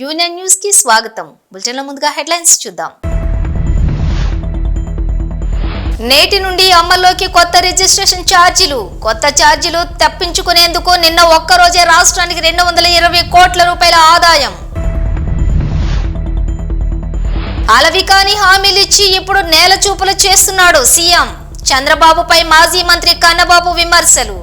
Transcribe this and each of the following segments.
Union న్యూస్కి స్వాగతం. బులెటిన్ల ముందుగా హెడ్లైన్స్ చూద్దాం. నేటి నుండి అమల్లోకి కొత్త రిజిస్ట్రేషన్ ఛార్జీలు కొత్త ఛార్జీలు తప్పించుకునేందుకు నిన్న ఒక్కరోజే రాష్ట్రానికి రెండు వందల ఇరవై కోట్ల రూపాయల ఆదాయం. అలవికాని హామీలిచ్చి ఇప్పుడు నేల చూపులు చేస్తున్నాడు సీఎం. చంద్రబాబుపై మాజీ మంత్రి కన్నబాబు విమర్శలు.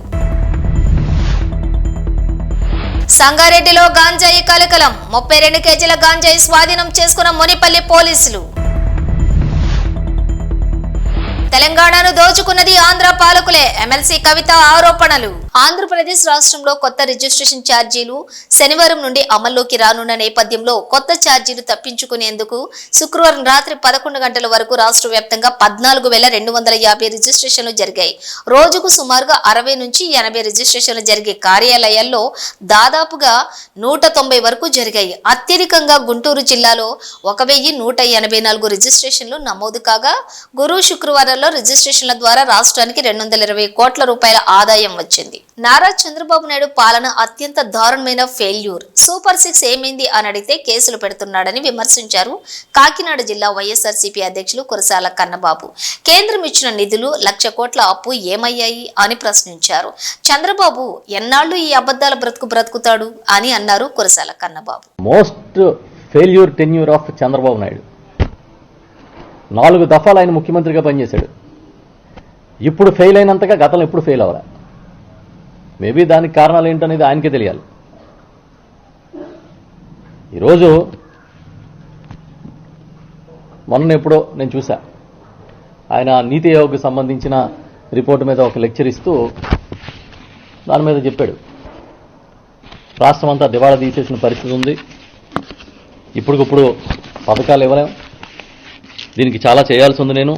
సంగారెడ్డిలో గాంజాయి కలకలం. ముప్పై రెండు కేజీల గాంజాయి స్వాధీనం చేసుకున్న మునిపల్లి పోలీసులు. తెలంగాణను దోచుకున్నది ఆంధ్ర పాలకులే. ఎమ్మెల్సీ కవిత ఆరోపణలు. ఆంధ్రప్రదేశ్ రాష్ట్రంలో కొత్త రిజిస్ట్రేషన్ ఛార్జీలు శనివారం నుండి అమల్లోకి రానున్న నేపథ్యంలో కొత్త ఛార్జీలు తప్పించుకునేందుకు శుక్రవారం రాత్రి పదకొండు గంటల వరకు రాష్ట్ర వ్యాప్తంగా పద్నాలుగు వేల రెండు వందల యాభై రిజిస్ట్రేషన్లు జరిగాయి. రోజుకు సుమారుగా అరవై నుంచి ఎనభై రిజిస్ట్రేషన్లు జరిగే కార్యాలయాల్లో దాదాపుగా నూట తొంభై వరకు జరిగాయి. అత్యధికంగా గుంటూరు జిల్లాలో ఒక వెయ్యి నూట ఎనభై నాలుగు రిజిస్ట్రేషన్లు నమోదు కాగా గురు శుక్రవారాల్లో రిజిస్ట్రేషన్ల ద్వారా రాష్ట్రానికి రెండు వందల ఇరవై కోట్ల రూపాయల ఆదాయం వచ్చింది. నారా చంద్రబాబు నాయుడు పాలన అత్యంత దారుణమైన ఫెయిల్యూర్. సూపర్ సిక్స్ ఏమైంది అని అడిగితే కేసులు పెడుతున్నాడని విమర్శించారు కాకినాడ జిల్లా వైఎస్ఆర్సీపీ అధ్యక్షులు కురసాల కన్నబాబు. కేంద్రం ఇచ్చిన నిధులు లక్ష కోట్ల అప్పు ఏమయ్యాయి అని ప్రశ్నించారు. చంద్రబాబు ఎన్నాళ్ళు ఈ అబద్ధాల బ్రతుకు బ్రతుకుతాడు అని అన్నారు Kurasala Kannababu. Most failure tenure of Chandrababu Naidu. నాలుగు దఫాలు ఆయన ముఖ్యమంత్రిగా పనిచేశాడు. ఇప్పుడు ఫెయిల్ అయినంతగా గతంలో ఎప్పుడు ఫెయిల్ అవరా మేబీ దానికి కారణాలు ఏంటనేది ఆయనకే తెలియాలి. ఈరోజు మొన్న ఎప్పుడో నేను చూసా ఆయన నీతి ఆయోగ్కి సంబంధించిన రిపోర్ట్ మీద ఒక లెక్చర్ ఇస్తూ దాని మీద చెప్పాడు. రాష్ట్రం అంతా దివాళా తీసేసిన పరిస్థితి ఉంది. ఇప్పటికిప్పుడు పథకాలు ఇవ్వలేం. దీనికి చాలా చేయాల్సి ఉంది నేను.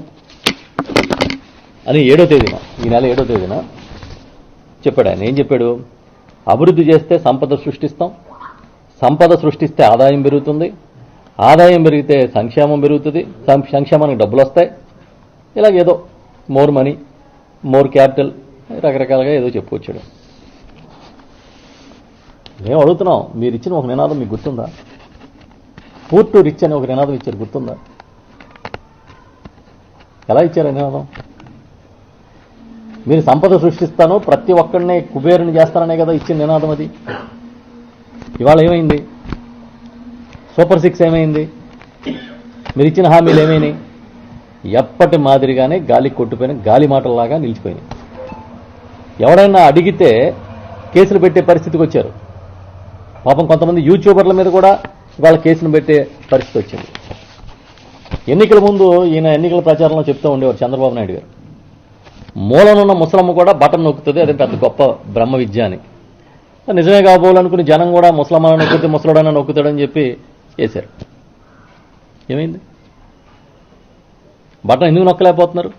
అని ఏడో తేదీన ఈ నెల ఏడో తేదీన చెప్పాడు ఆయన. ఏం చెప్పాడు? అభివృద్ధి చేస్తే సంపద సృష్టిస్తాం. సంపద సృష్టిస్తే ఆదాయం పెరుగుతుంది. ఆదాయం పెరిగితే సంక్షేమం పెరుగుతుంది. సం- సంక్షేమానికి డబ్బులు వస్తాయి. ఇలాగ ఏదో మోర్ మనీ మోర్ క్యాపిటల్ రకరకాలుగా ఏదో చెప్పుకొచ్చాడు మేము అడుగుతున్నాం మీరు ఇచ్చిన ఒక నినాదం మీకు గుర్తుందా? పూర్టు రిచ్ అని ఒక నినాదం ఇచ్చారు గుర్తుందా? ఎలా ఇచ్చారు ఆ మీరు సంపద సృష్టిస్తాను ప్రతి ఒక్కడినే కుబేరుని చేస్తాననే కదా ఇచ్చిన నినాదం అది. ఇవాళ ఏమైంది? సూపర్ సిక్స్ ఏమైంది? మీరు ఇచ్చిన హామీలు ఏమైనాయి? ఎప్పటి మాదిరిగానే గాలి కొట్టుపోయిన గాలి మాటల్లాగా నిలిచిపోయినాయి. ఎవడైనా అడిగితే కేసులు పెట్టే పరిస్థితికి వచ్చారు. పాపం కొంతమంది యూట్యూబర్ల మీద కూడా వాళ్ళ కేసులు పెట్టే పరిస్థితి వచ్చింది. ఎన్నికల ముందు ఈయన ఎన్నికల ప్రచారంలో చెప్తూ ఉండేవారు చంద్రబాబు నాయుడు గారు. మూలనున్న ముసలమ్మ కూడా బటన్ నొక్కుతుంది అదే పెద్ద గొప్ప బ్రహ్మ విద్య అని. నిజమే కాబోలనుకుని జనం కూడా ముసలమ్మ నొక్కితే ముసలుడన్నా నొక్కుతాడని చెప్పి చేశారు. ఏమైంది? బటన్ ఎందుకు నొక్కలేకపోతున్నారు?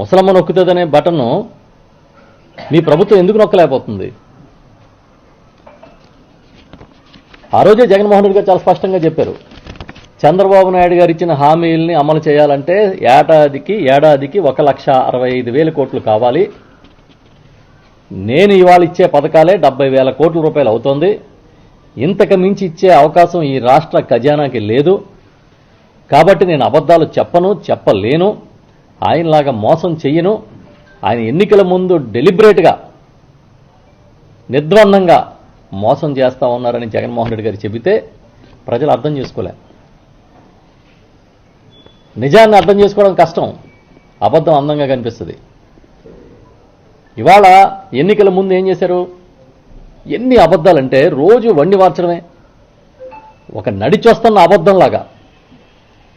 ముసలమ్మ నొక్కుతుందనే బటన్ను మీ ప్రభుత్వం ఎందుకు నొక్కలేకపోతుంది? ఆ రోజే జగన్మోహన్ రెడ్డి గారు చాలా స్పష్టంగా చెప్పారు. చంద్రబాబు నాయుడు గారు ఇచ్చిన హామీల్ని అమలు చేయాలంటే ఏడాదికి ఏడాదికి ఒక లక్ష అరవై ఐదు వేల కోట్లు కావాలి. నేను ఇవాళ ఇచ్చే పథకాలే డెబ్బై వేల కోట్ల రూపాయలు అవుతోంది. ఇంతకు మించి ఇచ్చే అవకాశం ఈ రాష్ట్ర ఖజానాకి లేదు. కాబట్టి నేను అబద్ధాలు చెప్పను చెప్పలేను. ఆయనలాగా మోసం చెయ్యను. ఆయన ఎన్నికల ముందు డెలిబరేట్గా నిర్ద్వందంగా మోసం చేస్తా ఉన్నారని జగన్మోహన్ రెడ్డి గారు చెబితే ప్రజలు అర్థం చేసుకోలే. నిజాన్ని అర్థం చేసుకోవడం కష్టం. అబద్ధం అందంగా కనిపిస్తుంది. ఇవాళ ఎన్నికల ముందు ఏం చేశారు? ఎన్ని అబద్ధాలంటే రోజు వండి మార్చడమే. ఒక నడిచొస్తున్న అబద్ధంలాగా.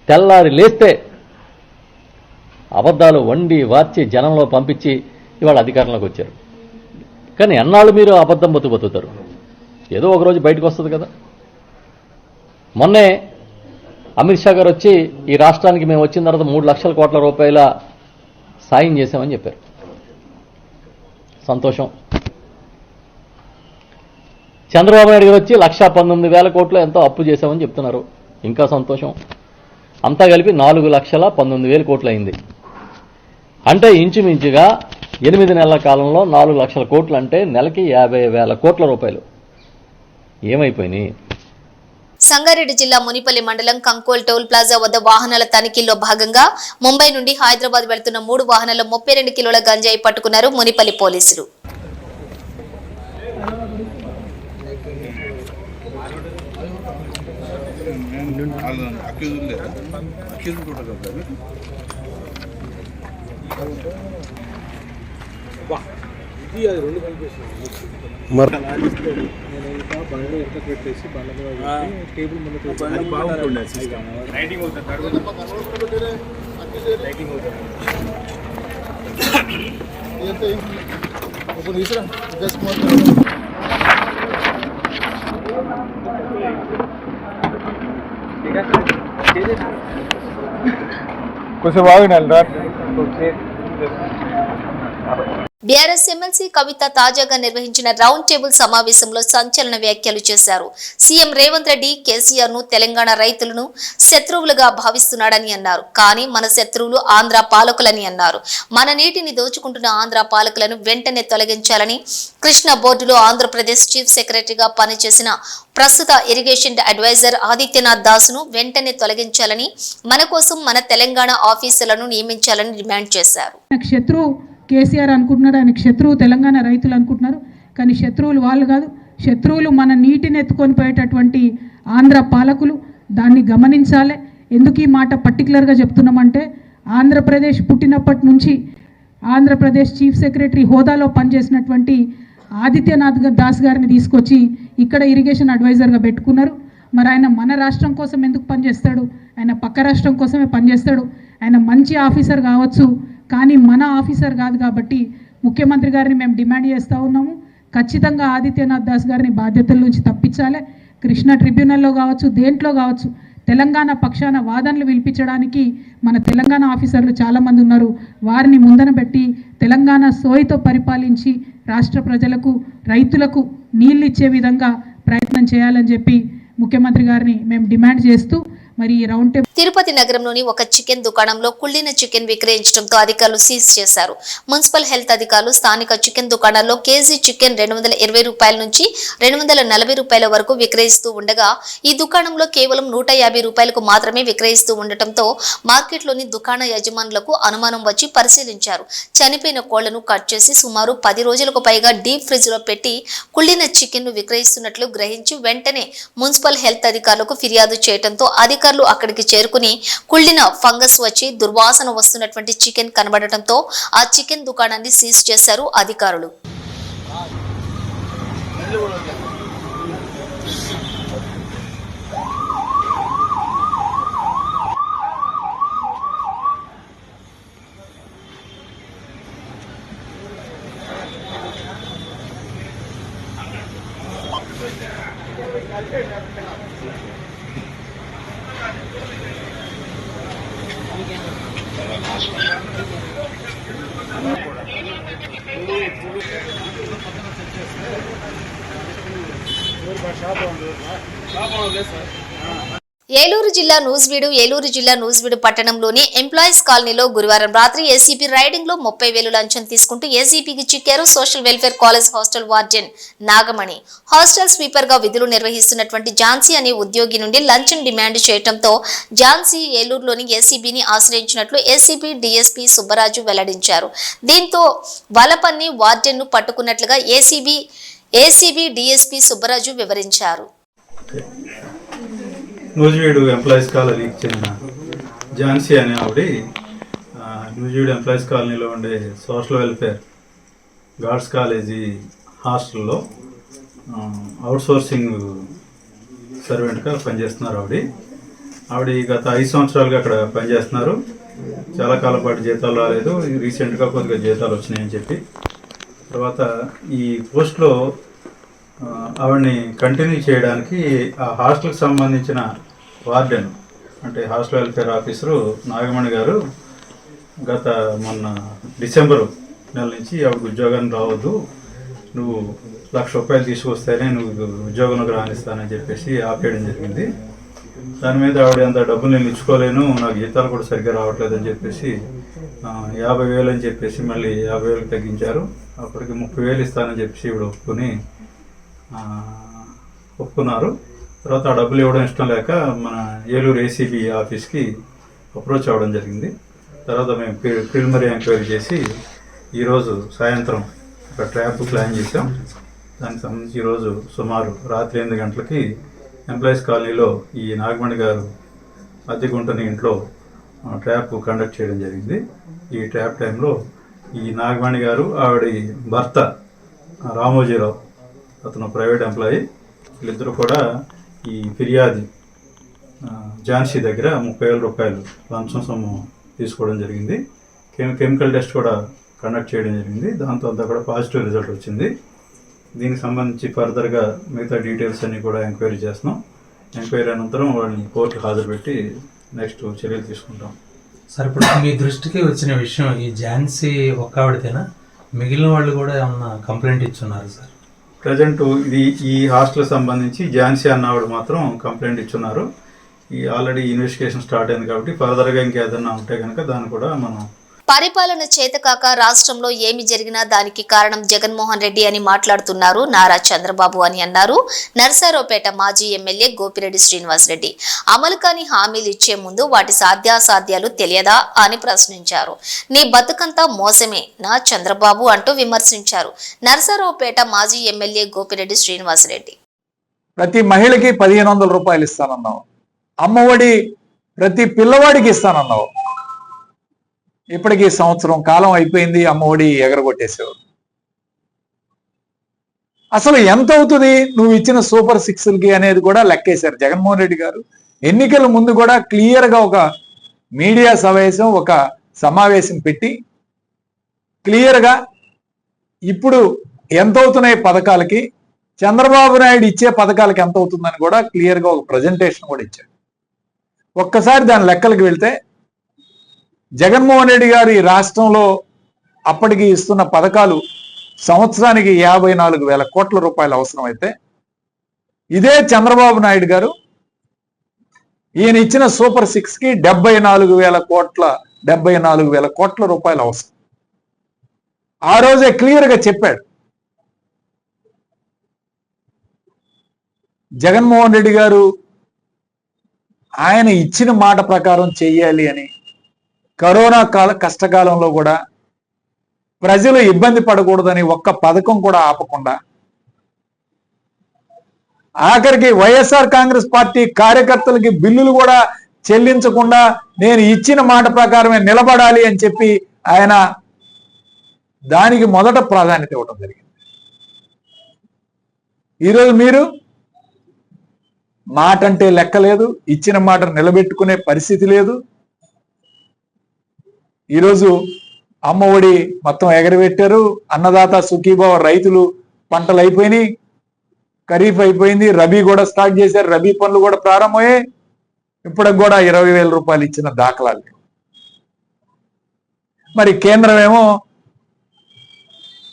తెల్లారి లేస్తే అబద్ధాలు వండి వార్చి జనంలో పంపించి ఇవాళ అధికారంలోకి వచ్చారు. కానీ ఎన్నాళ్ళు మీరు అబద్ధం బతుకు బతుకుతారు ఏదో ఒక రోజు బయటకు వస్తుంది కదా. మొన్నే అమిత్ షా గారు వచ్చి ఈ రాష్ట్రానికి మేము వచ్చిన తర్వాత మూడు లక్షల కోట్ల రూపాయల సాయం చేశామని చెప్పారు. సంతోషం. చంద్రబాబు నాయుడు గారు వచ్చి లక్షా పంతొమ్మిది వేల కోట్లు ఎంతో అప్పు చేశామని చెప్తున్నారు. ఇంకా సంతోషం. అంతా కలిపి నాలుగు లక్షల పంతొమ్మిది వేల కోట్లు అయింది. అంటే ఇంచుమించుగా ఎనిమిది నెలల కాలంలో నాలుగు లక్షల కోట్లు అంటే నెలకి యాభై వేల కోట్ల రూపాయలు. ఏమైపోయినాయి? సంగారెడ్డి జిల్లా మునిపల్లి మండలం కంకోల్ టోల్ ప్లాజా వద్ద వాహనాల తనిఖీల్లో భాగంగా ముంబై నుండి హైదరాబాద్ వెళ్తున్న మూడు వాహనాల్లో ముప్పై రెండు కిలోల గంజాయి పట్టుకున్నారు మునిపల్లి పోలీసులు. కదా మీరు కొంచెం బాగుండాలి రా బీఆర్ఎస్ ఎమ్మెల్సీ కవిత తాజాగా నిర్వహించిన రౌండ్ టేబుల్ సమావేశంలో సంచలన వ్యాఖ్యలు చేశారు. సీఎం రేవంత్ రెడ్డి కేసీఆర్ను తెలంగాణ రైతులను శత్రువులుగా భావిస్తున్నాడని అన్నారు. కానీ మన శత్రువులు ఆంధ్ర పాలకులని అన్నారు. మన నీటిని దోచుకుంటున్న ఆంధ్ర పాలకులను వెంటనే తొలగించాలని కృష్ణ బోర్డులో ఆంధ్రప్రదేశ్ చీఫ్ సెక్రటరీగా పనిచేసిన ప్రస్తుత ఇరిగేషన్ అడ్వైజర్ ఆదిత్యనాథ్ దాస్ను వెంటనే తొలగించాలని మన కోసం మన తెలంగాణ ఆఫీసులను నియమించాలని డిమాండ్ చేశారు. శత్రువు కేసీఆర్ అనుకుంటున్నాడు ఆయన శత్రువు తెలంగాణ రైతులు అనుకుంటున్నారు. కానీ శత్రువులు వాళ్ళు కాదు. శత్రువులు మన నీటిని ఎత్తుకొని పోయేటటువంటి ఆంధ్ర పాలకులు దాన్ని గమనించాలి. ఎందుకు ఈ మాట పర్టికులర్గా చెప్తున్నామంటే ఆంధ్రప్రదేశ్ పుట్టినప్పటి నుంచి ఆంధ్రప్రదేశ్ చీఫ్ సెక్రటరీ హోదాలో పనిచేసినటువంటి ఆదిత్యనాథ్ దాస్ గారిని తీసుకొచ్చి ఇక్కడ ఇరిగేషన్ అడ్వైజర్గా పెట్టుకున్నారు. మరి ఆయన మన రాష్ట్రం కోసం ఎందుకు పనిచేస్తాడు? ఆయన పక్క రాష్ట్రం కోసమే పనిచేస్తాడు. ఆయన మంచి ఆఫీసర్ కావచ్చు. కానీ మన ఆఫీసర్ కాదు కాబట్టి ముఖ్యమంత్రి గారిని మేము డిమాండ్ చేస్తూ ఉన్నాము. ఖచ్చితంగా ఆదిత్యనాథ్ దాస్ గారిని బాధ్యతల నుంచి తప్పించాలి. కృష్ణ ట్రిబ్యునల్లో కావచ్చు దేంట్లో కావచ్చు తెలంగాణ పక్షాన వాదనలు వినిపించడానికి మన తెలంగాణ ఆఫీసర్లు చాలామంది ఉన్నారు. వారిని ముందన పెట్టి తెలంగాణ సోయితో పరిపాలించి రాష్ట్ర ప్రజలకు రైతులకు నీళ్ళు ఇచ్చే విధంగా ప్రయత్నం చేయాలని చెప్పి ముఖ్యమంత్రి గారిని మేము డిమాండ్ చేస్తూ మరి రౌండ్ టేబుల్ తిరుపతి నగరంలోని ఒక చికెన్ దుకాణంలో కుళ్ళిన చికెన్ విక్రయించడంతో అధికారులు సీజ్ చేశారు. మున్సిపల్ హెల్త్ అధికారులు స్థానిక చికెన్ దుకాణాల్లో కేజీ చికెన్ రెండు వందల ఇరవై రూపాయల నుంచి రెండు వందల నలభై రూపాయల వరకు విక్రయిస్తూ ఉండగా ఈ దుకాణంలో కేవలం నూట యాభై రూపాయలకు మాత్రమే విక్రయిస్తూ ఉండటంతో మార్కెట్లోని దుకాణ యజమానులకు అనుమానం వచ్చి పరిశీలించారు. చనిపోయిన కోళ్ళను కట్ చేసి సుమారు పది రోజులకు పైగా డీప్ ఫ్రిడ్జ్లో పెట్టి కుళ్ళిన చికెన్ను విక్రయిస్తున్నట్లు గ్రహించి వెంటనే మున్సిపల్ హెల్త్ అధికారులకు ఫిర్యాదు చేయడంతో అధికారులు అక్కడికి చేరుకుని కుళ్ళిన ఫంగస్ వచ్చి దుర్వాసన వస్తున్నటువంటి చికెన్ కనబడటంతో ఆ చికెన్ దుకాణాన్ని సీజ్ చేశారు అధికారులు ఏలూరు జిల్లా నూజివీడు ఏలూరు జిల్లా నూజివీడు పట్టణంలోని ఎంప్లాయీస్ కాలనీలో గురువారం రాత్రి ఏసీపీ రైడింగ్లో ముప్పై వేలు లంచం తీసుకుంటూ ఏసీపీకి చిక్కారు social welfare college hostel warden Nagamani. Hostel స్వీపర్గా విధులు నిర్వహిస్తున్నటువంటి ఝాన్సీ అనే ఉద్యోగి నుండి లంచం డిమాండ్ చేయడంతో ఝాన్సీ ఏలూరులోని ఏసీబీని ఆశ్రయించినట్లు ఏసీబీ డీఎస్పీ సుబ్బరాజు వెల్లడించారు. దీంతో వలపన్ని వార్డెన్ను పట్టుకున్నట్లుగా ఏసీబీ ఏసీబీ డీఎస్పీ సుబ్బరాజు వివరించారు. నూజివీడు ఎంప్లాయీస్ కాలనీకి చెందిన ఝాన్సీ అనే ఆవిడ ఆ, నూజివీడు ఎంప్లాయీస్ కాలనీలో ఉండే సోషల్ వెల్ఫేర్ గాడ్స్ కాలేజీ హాస్టల్లో అవుట్ సోర్సింగ్ సర్వెంట్గా పనిచేస్తున్నారు ఆవిడ. ఆవిడ గత ఐదు సంవత్సరాలుగా అక్కడ పనిచేస్తున్నారు. చాలా కాలం పాటు జీతాలు రాలేదు. రీసెంట్గా కొద్దిగా జీతాలు వచ్చినాయని చెప్పి. తర్వాత ఈ పోస్ట్లో ఆవిడని కంటిన్యూ చేయడానికి ఆ హాస్టల్కి సంబంధించిన వార్డెన్ అంటే హాస్టల్ వెల్ఫేర్ ఆఫీసరు నాగమణి గారు గత మొన్న డిసెంబరు నెల నుంచి ఆవిడకి ఉద్యోగాన్ని రావద్దు నువ్వు లక్ష రూపాయలు తీసుకొస్తేనే నువ్వు ఉద్యోగంలోకి రాణిస్తానని చెప్పేసి ఆపేయడం జరిగింది. దాని మీద ఆవిడ అంత డబ్బులు నేను ఇచ్చుకోలేను నాకు జీతాలు కూడా సరిగ్గా రావట్లేదని చెప్పేసి యాభై వేలు అని చెప్పేసి మళ్ళీ యాభై వేలు తగ్గించారు. అప్పటికి ముప్పై వేలు ఇస్తానని చెప్పేసి ఇవిడ ఒప్పుకొని ఒప్పుకున్నారు. తర్వాత ఆ డబ్బులు ఇవ్వడం ఇష్టం లేక మన ఏలూరు ఏసీబీ ఆఫీస్కి అప్రోచ్ అవ్వడం జరిగింది. తర్వాత మేము ప్రిలిమరీ ఎంక్వైరీ చేసి ఈరోజు సాయంత్రం ఒక ట్రాప్ ప్లాన్ చేసాం దానికి సంబంధించి ఈరోజు సుమారు రాత్రి ఎనిమిది గంటలకి ఎంప్లాయీస్ కాలనీలో ఈ నాగమణి గారు అద్దెకుంటని ఇంట్లో ట్రాప్ కండక్ట్ చేయడం జరిగింది. ఈ ట్రాప్ టైంలో ఈ నాగమణి గారు ఆవిడ భర్త రామోజీరావు అతను ప్రైవేట్ ఎంప్లాయీ వీళ్ళిద్దరూ కూడా ఈ ఫిర్యాది ఝాన్సీ దగ్గర ముప్పై వేల రూపాయలు లంచం సొమ్ము తీసుకోవడం జరిగింది. కెమి కెమికల్ టెస్ట్ కూడా కండక్ట్ చేయడం జరిగింది. దాంతో అంతా కూడా పాజిటివ్ రిజల్ట్ వచ్చింది. దీనికి సంబంధించి ఫర్దర్గా మిగతా డీటెయిల్స్ అన్నీ కూడా ఎంక్వైరీ చేస్తున్నాం. ఎంక్వైరీ అనంతరం వాళ్ళని కోర్టు హాజరు పెట్టి నెక్స్ట్ చర్యలు తీసుకుంటాం. సార్ ఇప్పుడు మీ దృష్టికి వచ్చిన విషయం ఈ ఝాన్సీ ఒక్క ఆవిడతేనా మిగిలిన వాళ్ళు కూడా ఏమన్నా కంప్లైంట్ ఇచ్చున్నారు సార్? ప్రజెంట్ ఇది ఈ హాస్టల్ సంబంధించి ఝాన్సీ అన్నవాడు మాత్రం కంప్లైంట్ ఇచ్చున్నారు. ఈ ఆల్రెడీ ఇన్వెస్టిగేషన్ స్టార్ట్ అయింది కాబట్టి ఫర్దర్గా ఇంకేదన్నా ఉంటే కనుక దాన్ని కూడా మనం పరిపాలన చేతకాక రాష్ట్రంలో ఏమి జరిగినా దానికి కారణం జగన్మోహన్ రెడ్డి అని మాట్లాడుతున్నారు నారా చంద్రబాబు అని అన్నారు నర్సారావుపేట మాజీ ఎమ్మెల్యే గోపిరెడ్డి శ్రీనివాసరెడ్డి అమలు కాని హామీలు ఇచ్చే ముందు వాటి సాధ్యాసాధ్యాలు తెలియదా అని ప్రశ్నించారు. నీ బతుకంతా మోసమే నా చంద్రబాబు అంటూ విమర్శించారు నర్సారావుపేట మాజీ ఎమ్మెల్యే గోపిరెడ్డి శ్రీనివాసరెడ్డి ప్రతి మహిళకి పదిహేను వందల రూపాయలు ఇస్తానన్నావు. అమ్మఒడి ప్రతి పిల్లవాడికి ఇస్తానన్నావు. ఇప్పటికీ సంవత్సరం కాలం అయిపోయింది అమ్మఒడి ఎగరగొట్టేసేవారు. అసలు ఎంత అవుతుంది? నువ్వు ఇచ్చిన సూపర్ సిక్స్లకి అనేది కూడా లెక్కేశారు జగన్మోహన్ రెడ్డి గారు. ఎన్నికల ముందు కూడా క్లియర్గా ఒక మీడియా సమావేశం ఒక సమావేశం పెట్టి క్లియర్గా ఇప్పుడు ఎంత అవుతున్నాయి పథకాలకి? చంద్రబాబు నాయుడు ఇచ్చే పథకాలకి ఎంత అవుతుందని కూడా క్లియర్గా ఒక ప్రజెంటేషన్ కూడా ఇచ్చాడు ఒక్కసారి దాని లెక్కలకు వెళ్తే జగన్మోహన్ రెడ్డి గారు ఈ రాష్ట్రంలో అప్పటికి ఇస్తున్న పథకాలు సంవత్సరానికి యాభై నాలుగు వేల కోట్ల రూపాయలు అవసరమైతే ఇదే చంద్రబాబు నాయుడు గారు ఈయన ఇచ్చిన సూపర్ సిక్స్కి డెబ్బై నాలుగు వేల కోట్ల డెబ్బై నాలుగు వేల కోట్ల రూపాయలు అవసరం. ఆ రోజే క్లియర్గా చెప్పాడు. జగన్మోహన్ రెడ్డి గారు ఆయన ఇచ్చిన మాట ప్రకారం చెయ్యాలి అని కరోనా కాల కష్టకాలంలో కూడా ప్రజలు ఇబ్బంది పడకూడదని ఒక్క పథకం కూడా ఆపకుండా ఆఖరికి వైఎస్ఆర్ కాంగ్రెస్ పార్టీ కార్యకర్తలకి బిల్లులు కూడా చెల్లించకుండా నేను ఇచ్చిన మాట ప్రకారమే నిలబడాలి అని చెప్పి ఆయన దానికి మొదట ప్రాధాన్యత ఇవ్వడం జరిగింది. ఈరోజు మీరు మాట అంటే లెక్క లేదు ఇచ్చిన మాట నిలబెట్టుకునే పరిస్థితి లేదు. ఈరోజు అమ్మ ఒడి మొత్తం ఎగరబెట్టారు. అన్నదాత సుఖీభావ రైతులు పంటలు అయిపోయినాయి. ఖరీఫ్ అయిపోయింది. రబీ కూడా స్టార్ట్ చేశారు. రబీ పనులు కూడా ప్రారంభమయ్యాయి. ఇప్పటికి కూడా ఇరవై వేల రూపాయలు ఇచ్చిన దాఖలాలు. మరి కేంద్రం ఏమో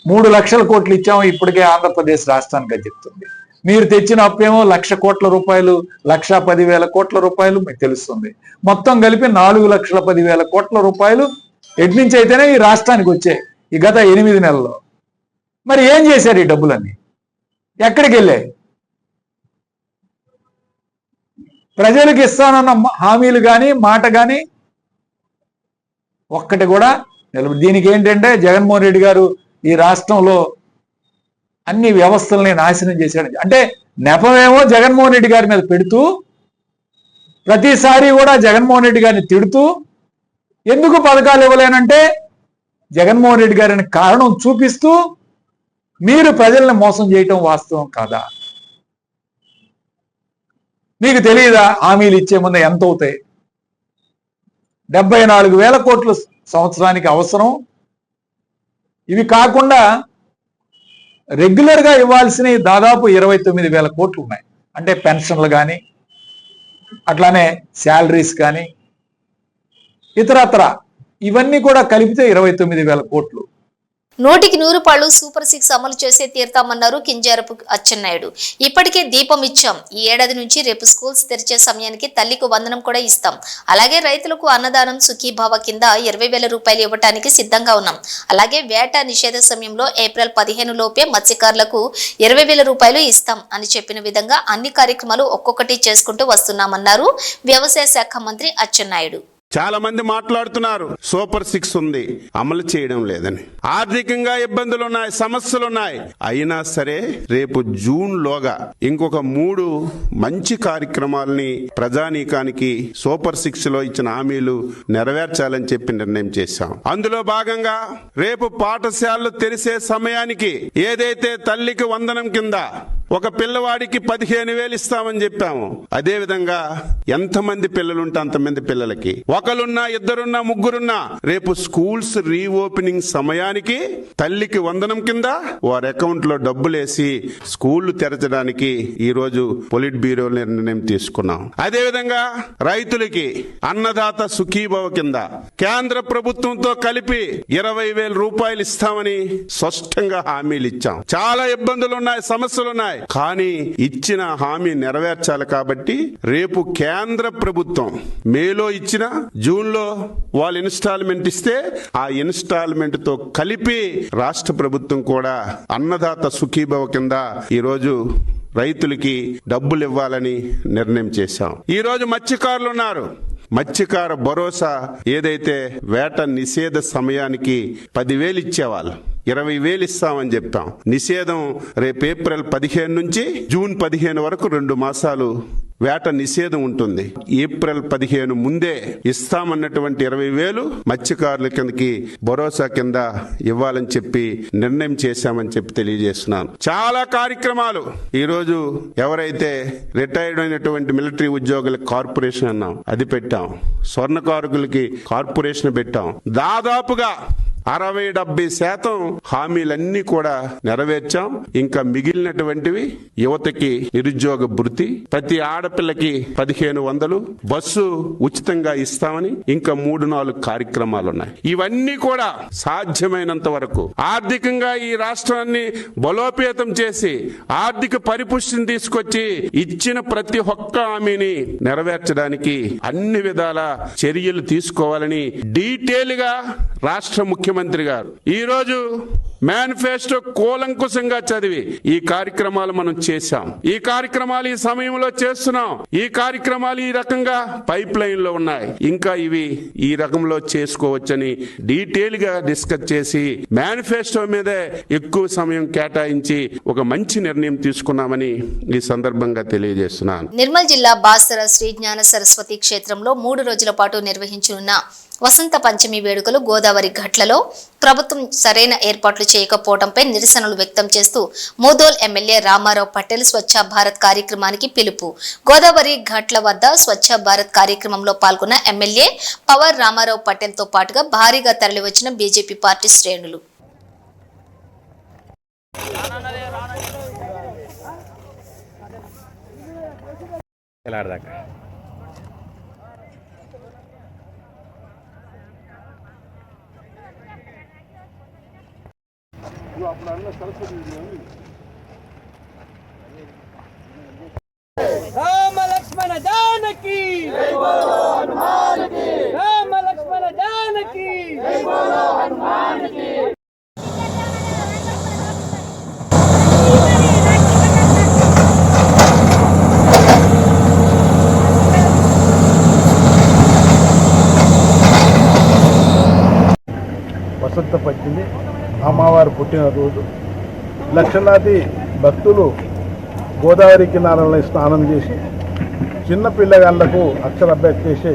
మూడు లక్షల కోట్లు ఇచ్చాము. ఇప్పటికే ఆంధ్రప్రదేశ్ రాష్ట్రానికి అని చెప్తుంది. మీరు తెచ్చిన అప్పేమో లక్ష కోట్ల రూపాయలు లక్ష పదివేల కోట్ల రూపాయలు మీకు తెలుస్తుంది. మొత్తం కలిపి నాలుగు లక్షల పదివేల కోట్ల రూపాయలు ఎటు నుంచి అయితేనే ఈ రాష్ట్రానికి వచ్చాయి ఈ గత ఎనిమిది నెలల్లో. మరి ఏం చేశారు ఈ డబ్బులన్నీ? ఎక్కడికి వెళ్ళాయి? ప్రజలకు ఇస్తానన్న హామీలు కానీ మాట కానీ ఒక్కటి కూడా నిలబ దీనికి ఏంటంటే జగన్మోహన్ రెడ్డి గారు ఈ రాష్ట్రంలో అన్ని వ్యవస్థల్ని నాశనం చేశాడు. అంటే నెపమేమో జగన్మోహన్ రెడ్డి గారి మీద పెడుతూ ప్రతిసారి కూడా జగన్మోహన్ రెడ్డి గారిని తిడుతూ ఎందుకు పథకాలు ఇవ్వలేనంటే జగన్మోహన్ రెడ్డి గారిని కారణం చూపిస్తూ మీరు ప్రజల్ని మోసం చేయటం వాస్తవం కాదా? మీకు తెలియదా హామీలు ఇచ్చే ముందు ఎంత అవుతాయి? డెబ్బై నాలుగు వేల కోట్లు సంవత్సరానికి అవసరం. ఇవి కాకుండా రెగ్యులర్గా ఇవ్వాల్సినవి దాదాపు ఇరవై తొమ్మిది వేల కోట్లు ఉన్నాయి. అంటే పెన్షన్లు కానీ అట్లానే శాలరీస్ కానీ ఇతరత్ర. ఇవన్నీ కూడా కలిపితే ఇరవై తొమ్మిది వేల కోట్లు. నూటికి నూరు పాళ్ళు సూపర్ సిక్స్ అమలు చేసే తీరుతామన్నారు కింజారపు అచ్చెన్నాయుడు. ఇప్పటికే దీపం ఇచ్చాం. ఈ ఏడాది నుంచి రేపు స్కూల్స్ తెరిచే సమయానికి తల్లికి వందనం కూడా ఇస్తాం. అలాగే రైతులకు అన్నదానం సుఖీభావ కింద ఇరవై వేల రూపాయలు ఇవ్వడానికి సిద్ధంగా ఉన్నాం. అలాగే వేట నిషేధ సమయంలో ఏప్రిల్ పదిహేను లోపే మత్స్యకారులకు ఇరవై వేల రూపాయలు ఇస్తాం అని చెప్పిన విధంగా అన్ని కార్యక్రమాలు ఒక్కొక్కటి చేసుకుంటూ వస్తున్నామన్నారు వ్యవసాయ శాఖ మంత్రి అచ్చెన్నాయుడు. చాలా మంది మాట్లాడుతున్నారు. సూపర్ సిక్స్ ఉంది. అమలు చేయడం లేదని. ఆర్థికంగా ఇబ్బందులు ఉన్నాయి సమస్యలు ఉన్నాయి అయినా సరే రేపు జూన్ లోగా ఇంకొక మూడు మంచి కార్యక్రమాలని ప్రజానీకానికి సూపర్ సిక్స్లో ఇచ్చిన హామీలు నెరవేర్చాలని చెప్పి నిర్ణయం చేశాం. అందులో భాగంగా రేపు పాఠశాలలు తెరిసే సమయానికి ఏదైతే తల్లికి వందనం కింద ఒక పిల్లవాడికి పదిహేను వేలు ఇస్తామని చెప్పాము. అదే విధంగా ఎంతమంది పిల్లలుంటే అంతమంది పిల్లలకి. ఒకరున్నా ఇద్దరున్నా ముగ్గురున్నా రేపు స్కూల్స్ రీఓపెనింగ్ సమయానికి తల్లికి వందనం కింద వారి అకౌంట్లో డబ్బులేసి స్కూళ్ళు తెరచడానికి ఈ రోజు పొలిట్ బ్యూరో నిర్ణయం తీసుకున్నాం. అదే విధంగా రైతులకి అన్నదాత సుఖీభవ కింద కేంద్ర ప్రభుత్వంతో కలిపి ఇరవై వేల రూపాయలు ఇస్తామని స్పష్టంగా హామీలు ఇచ్చాం. చాలా ఇబ్బందులు ఉన్నాయి సమస్యలు ఉన్నాయి కానీ ఇచ్చిన హామీ నెరవేర్చాలి కాబట్టి రేపు కేంద్ర ప్రభుత్వం మేలో ఇచ్చిన జూన్లో వాళ్ళు ఇన్స్టాల్మెంట్ ఇస్తే ఆ ఇన్స్టాల్మెంట్తో కలిపి రాష్ట్ర ప్రభుత్వం కూడా అన్నదాత సుఖీభవ కింద ఈరోజు రైతులకి డబ్బులు ఇవ్వాలని నిర్ణయం చేశాం. ఈ రోజు మత్స్యకారులు ఉన్నారు. మత్స్యకార భరోసా ఏదైతే వేట నిషేధ సమయానికి పదివేలు ఇచ్చేవాళ్ళు. ఇరవై వేలు ఇస్తామని చెప్తాం. నిషేధం రేపు ఏప్రిల్ పదిహేను నుంచి జూన్ పదిహేను వరకు రెండు మాసాలు వేట నిషేధం ఉంటుంది. ఏప్రిల్ పదిహేను ముందే ఇస్తామన్నటువంటి ఇరవై వేలు మత్స్యకారుల కిందకి భరోసా కింద ఇవ్వాలని చెప్పి నిర్ణయం చేశామని చెప్పి తెలియజేస్తున్నాను. చాలా కార్యక్రమాలు. ఈరోజు ఎవరైతే రిటైర్డ్ అయినటువంటి మిలిటరీ ఉద్యోగుల కార్పొరేషన్ అన్నాం అది పెట్టాం. స్వర్ణకారుకులకి కార్పొరేషన్ పెట్టాం. దాదాపుగా అరవై డెబ్బై శాతం హామీలన్నీ కూడా నెరవేర్చాం. ఇంకా మిగిలినటువంటివి యువతకి నిరుద్యోగ భృతి ప్రతి ఆడపిల్లకి పదిహేను వందలు బస్సు ఉచితంగా ఇస్తామని ఇంకా మూడు నాలుగు కార్యక్రమాలు ఉన్నాయి ఇవన్నీ కూడా సాధ్యమైనంత వరకు ఆర్థికంగా ఈ రాష్ట్రాన్ని బలోపేతం చేసి ఆర్థిక పరిపుష్టిని తీసుకొచ్చి ఇచ్చిన ప్రతి ఒక్క హామీని నెరవేర్చడానికి అన్ని విధాల చర్యలు తీసుకోవాలని డీటెయిల్గా రాష్ట్ర ముఖ్యమంత్రి గారు. ఈ రోజు మేనిఫెస్టో కూలంకుశంగా చదివి ఈ కార్యక్రమాలు మనం చేశాం. ఈ కార్యక్రమాలు ఈ సమయంలో చేస్తున్నాం. ఈ కార్యక్రమాలు ఈ రకంగా పైప్ లైన్లో ఉన్నాయి. ఇంకా ఇవి ఈ రకంలో చేసుకోవచ్చని డీటెయిల్గా డిస్కస్ చేసి మేనిఫెస్టో మీదే ఎక్కువ సమయం కేటాయించి ఒక మంచి నిర్ణయం తీసుకున్నామని ఈ సందర్భంగా తెలియజేస్తున్నాను. నిర్మల్ జిల్లా బాసర శ్రీ జ్ఞాన సరస్వతి క్షేత్రంలో మూడు రోజుల పాటు నిర్వహించనున్న వసంత పంచమి వేడుకలు గోదావరి ఘట్లలో ప్రభుత్వం సరైన ఏర్పాట్లు చేయకపోవడంపై నిరసనలు వ్యక్తం చేస్తూ మోదోల్ ఎమ్మెల్యే రామారావు పటేల్ స్వచ్ఛ భారత్ కార్యక్రమానికి పిలుపు. గోదావరి ఘట్ల వద్ద స్వచ్ఛ భారత్ కార్యక్రమంలో పాల్గొన్న ఎమ్మెల్యే పవర్ రామారావు పటేల్తో పాటుగా భారీగా తరలివచ్చిన బీజేపీ పార్టీ శ్రేణులు. अपना अन्न राम लक्ष्मण जानकी राम लक्ष्मण जानकी అమ్మవారు పుట్టినరోజు లక్షలాది భక్తులు గోదావరి కినారలో స్నానం చేసి చిన్న పిల్లగాళ్ళకు అక్షరాభ్యాసం చేసి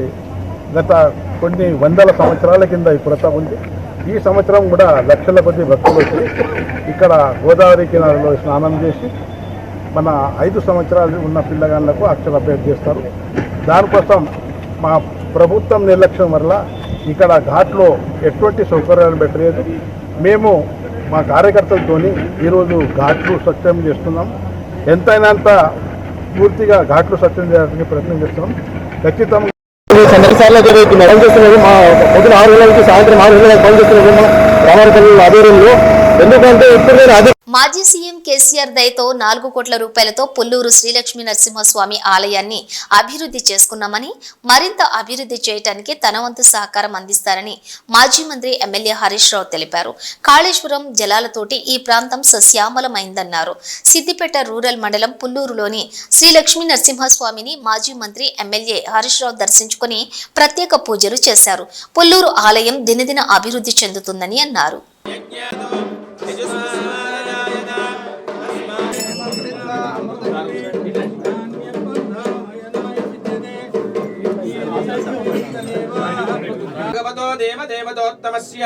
గత కొన్ని వందల సంవత్సరాల కింద ఈ ప్రత ఉంది. ఈ సంవత్సరం కూడా లక్షల కొద్ది భక్తులు వచ్చి ఇక్కడ గోదావరి కినారలో స్నానం చేసి మన ఐదు సంవత్సరాలు ఉన్న పిల్లగాళ్ళకు అక్షరాభ్యాస చేస్తారు. దానికోసం మా ప్రభుత్వం నిర్లక్ష్యం వల్ల ఇక్కడ ఘాట్లో ఎటువంటి సౌకర్యాలు పెట్టలేదు. మేము మా కార్యకర్తలతో ఈరోజు ఘాట్లు స్వచ్ఛం చేస్తున్నాం. ఎంతైనంత పూర్తిగా ఘాట్లు స్వచ్ఛం చేయడానికి ప్రయత్నం చేస్తున్నాం. ఖచ్చితంగా సందర్శనలో జరుగుతుంది పని చేస్తున్నారు మా పొద్దున ఆరు గంటల సాయంత్రం ఆరు గంటలకు పని చేస్తున్నారు రామరపల్లి ఆధ్వర్యంలో. ఎందుకంటే ఇప్పుడు నేను మాజీ సీఎం కేసీఆర్ దయతో నాలుగు కోట్ల రూపాయలతో పుల్లూరు శ్రీలక్ష్మీ నరసింహస్వామి ఆలయాన్ని అభివృద్ధి చేసుకున్నామని మరింత అభివృద్ధి చేయడానికి తన వంతు సహకారం అందిస్తారని మాజీ మంత్రి ఎమ్మెల్యే హరీష్ రావు తెలిపారు. కాళేశ్వరం జలాలతోటి ఈ ప్రాంతం సస్యామలమైందన్నారు. సిద్దిపేట రూరల్ మండలం పుల్లూరులోని శ్రీలక్ష్మీ నరసింహస్వామిని మాజీ మంత్రి ఎమ్మెల్యే హరీష్ రావు దర్శించుకుని ప్రత్యేక పూజలు చేశారు. పుల్లూరు ఆలయం దినదిన అభివృద్ధి చెందుతుందని అన్నారు. భగవతో దేవదేవతోత్తమస్య.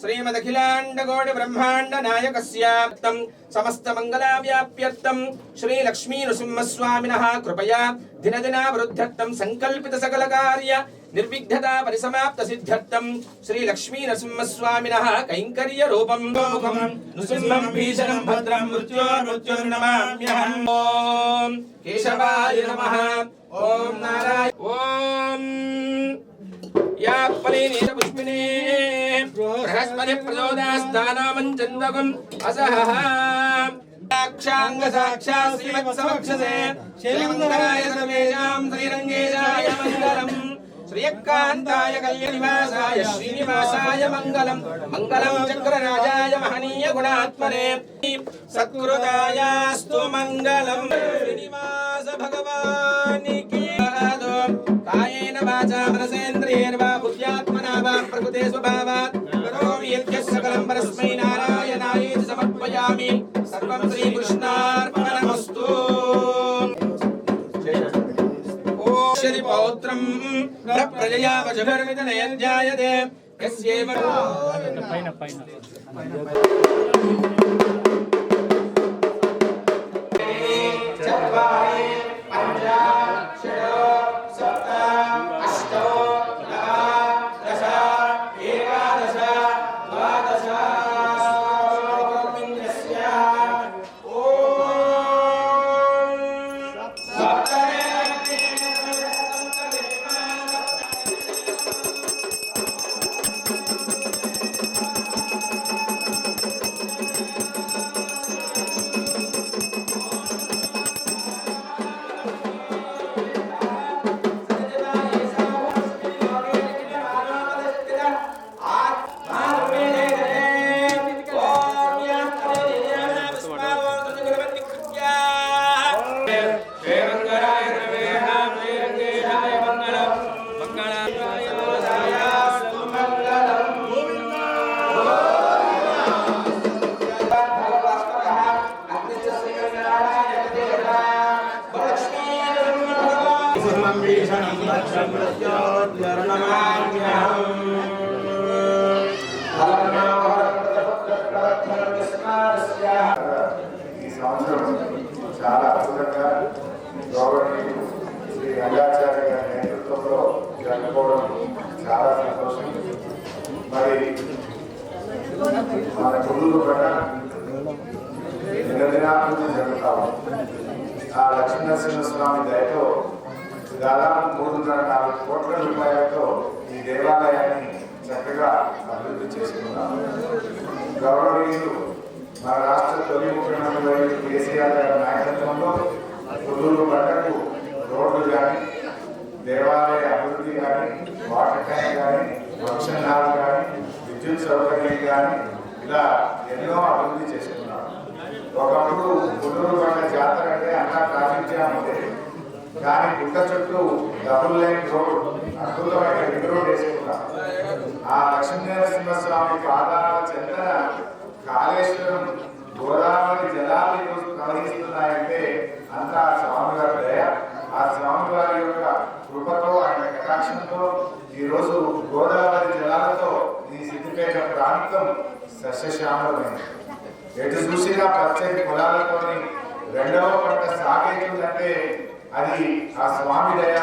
శ్రీమదఖిలాండకోటి బ్రహ్మాండ నాయకస్య తం సమస్త మంగళావ్యాప్యర్థం శ్రీ లక్ష్మీ నృసింహస్వామినః కృపయా. దినదిన వృద్ధ్యర్థం సంకల్పిత సకల కార్య నిర్విఘ్నత పరిసమాప్త సిద్ధ్యర్థం శ్రీ లక్ష్మీ నరసింహస్వామినః కైంకర్య రూపం ముఖం నృసింహం భీషణం భద్రం మృత్యోర్మృత్యుర్నమామ్యహం ఓం కేశవాయ నమః ఓం నారాయ ఓం या फलेनेन पुष्पिने बृहस्पति प्रचोदयास्तानामं चन्दकम् असहः साक्षाङ्ग साक्षात् श्रीमत्समक्षसे श्रीमङ्गलाय सर्वेषां श्रीरङ्गेशाय मङ्गलम् శ్రీయకాంతాయ కళ్యాణివాసాయ శ్రీనివాసాయ మంగళం. మంగళం చక్రరాజాయ మహనీయ గుణాత్మనే. సత్కృతాయాస్తు మంగళం. శ్రీనివాస భగవానికి కాయేన వాచా మనసేంద్రియేర్వా తజయా వశపరిమిత నయధ్యాయతే యస్యేవ పైన పైన. చత్వారి పంచ షడో సప్త అష్టో ఈ సంవత్సరం చాలా అద్భుతంగా గౌరవనీయులు శ్రీ రంగాచార్య గారి నేతృత్వంలో జరుపుకోవడం చాలా సంతోషం మరి మన కొడుకు పట్ల దినదినాభివృద్ధి జరుగుతా ఉంది ఆ లక్ష్మీనరసింహస్వామి దయతో దాదాపు మూడున్నర నాలుగు కోట్ల రూపాయలతో ఈ దేవాలయాన్ని చక్కగా అభివృద్ధి చేసుకున్నాము గౌరవనీయులు మన రాష్ట్ర తొలి ముఖ్యమంత్రి కేసీఆర్ గారి నాయకత్వంలో పుల్లూరు పంటకు రోడ్లు కానీ దేవాలయ అభివృద్ధి కానీ వాటర్ ట్యాంక్ కానీ వృక్షణాలు కానీ విద్యుత్ సౌకర్యం కానీ ఇలా ఎన్నో అభివృద్ధి చేసుకున్నాం. ఒకప్పుడు పుల్లూరు పంట జాతర అంటే అంతా ట్రాఫిక్ జామ్ ఉండేది దాని గుట్ట చుట్టూ డబుల్ లైన్ రోడ్ అద్భుతమైన రింగ్ రోడ్ వేసుకున్నాం. ఆ లక్ష్మీనరసింహస్వామి పాదాల చెంతన కాళేశ్వరం గోదావరి జలాలు ప్రవహిస్తున్నాయంటే అంత ఆ స్వామి గారి దయ. ఆ స్వామి స్వామివారి యొక్క కృపతో ఆయన కటాక్షంతో ఈరోజు గోదావరి జలాలతో ఈ సిద్ధిపేట ప్రాంతం సస్యశ్యామలమైంది. ఎటు చూసినా పచ్చని పొలాలతోని రెండవ పంట సాగేతుందంటే అది ఆ స్వామి దయ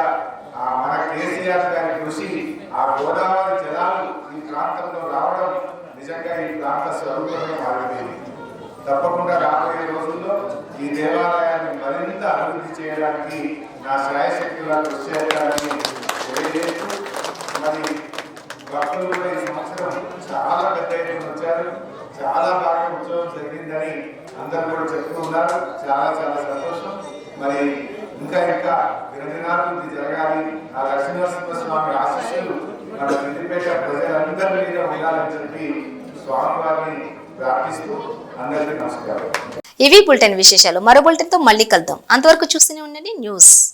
మన కేసీఆర్ గారి కృషి ఆ గోదావరి జలాలు ఈ ప్రాంతంలో రావడం నిజంగా ఈ ప్రాంత స్వరూపంగా మారిపోయింది. తప్పకుండా రాబోయే రోజుల్లో ఈ దేవాలయాన్ని మరింత అభివృద్ధి చేయడానికి నా శ్రాయశక్తుల కృషి చేయడానికి తెలియజేస్తూ మరి భక్తులు కూడా ఈ సంవత్సరం చాలా పెద్ద ఎత్తున వచ్చారు. చాలా బాగా ఉత్సవం జరిగిందని అందరూ కూడా చెప్తూ ఉన్నారు. చాలా చాలా సంతోషం. మరి ఇంకా ఇంకా దినదినాలు ఇది జరగాలి. ఆ లక్ష్మీనరసింహ స్వామి ఆశీస్సులు మన సిద్దిపేట ప్రజలందరి మీద ఉండాలని చెప్పి స్వామివారిని ప్రార్థిస్తూ అందరికీ నమస్కారం. ఇవి బులెటిన్ విశేషాలు. మరో బులెటిన్తో మళ్ళీ కలుద్దాం. అంతవరకు చూస్తూనే ఉండండి. న్యూస్.